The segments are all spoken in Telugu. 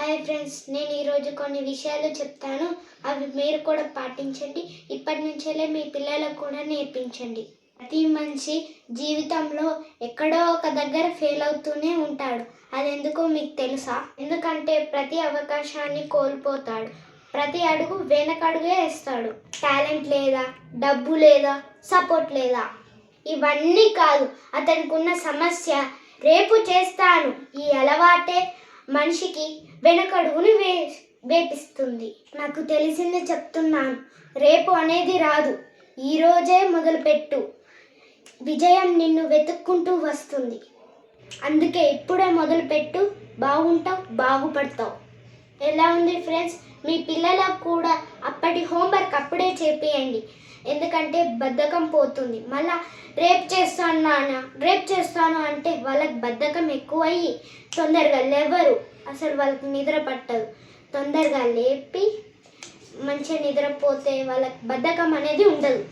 హాయ్ ఫ్రెండ్స్ నేను ఈరోజు కొన్ని విషయాలు చెప్తాను. అవి మీరు కూడా పాటించండి. ఇప్పటి నుంచేలే మీ పిల్లలకు కూడా నేర్పించండి. ప్రతి మనిషి జీవితంలో ఎక్కడో ఒక దగ్గర ఫెయిల్ అవుతూనే ఉంటాడు. అది ఎందుకో మీకు తెలుసా? ఎందుకంటే ప్రతి అవకాశాన్ని కోల్పోతాడు. ప్రతి అడుగు వెనకడుగే వేస్తాడు. టాలెంట్ లేదా డబ్బు లేదా సపోర్ట్ లేదా. ఇవన్నీ కాదు. అతనికి ఉన్న సమస్య రేపు చేస్తాను. ఈ అలవాటే మనిషికి వెనకడుగుని వే వేపిస్తుంది. నాకు తెలిసింది చెప్తున్నాను. రేపు అనేది రాదు. ఈరోజే మొదలుపెట్టు. విజయం నిన్ను వెతుక్కుంటూ వస్తుంది. అందుకే ఇప్పుడే మొదలుపెట్టు. బాగుంటావు బాగుపడతావు. ఎలా ఉంది ఫ్రెండ్స్? మీ పిల్లలకు కూడా అప్పటి హోంవర్క్ అప్పుడే చేపియండి. ఎందుకంటే బద్ధకం పోతుంది. మళ్ళా రేపు చేస్తాను నాన్న రేపు చేస్తాను అంటే వాళ్ళకి బద్ధకం ఎక్కువయ్యి తొందరగా లేవరు. అసలు వాళ్ళకి నిద్ర పట్టదు. తొందరగా లేపి మంచిగా నిద్రపోతే వాళ్ళకి బద్ధకం అనేది ఉండదు.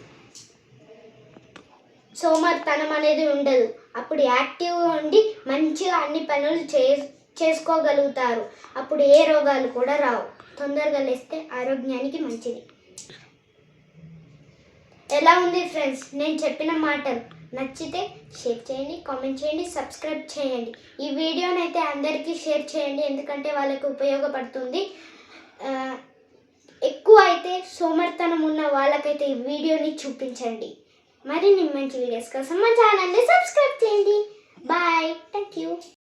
సోమర్తనం అనేది ఉండదు. అప్పుడు యాక్టివ్గా ఉండి మంచిగా అన్ని పనులు చే చేసుకోగలుగుతారు. అప్పుడు ఏ రోగాలు కూడా రావు. తొందరగా లేస్తే ఆరోగ్యానికి మంచిది. ఎలా ఉంది ఫ్రెండ్స్? నేను చెప్పిన మాటలు నచ్చితే షేర్ చేయండి కామెంట్ చేయండి సబ్స్క్రైబ్ చేయండి. ఈ వీడియోని అయితే అందరికీ షేర్ చేయండి ఎందుకంటే వాళ్ళకి ఉపయోగపడుతుంది. ఎక్కువ అయితే సోమర్తనం ఉన్న వాళ్ళకైతే ఈ వీడియోని చూపించండి. మరిన్ని మంచి వీడియోస్ కోసం మా ఛానల్ని సబ్స్క్రైబ్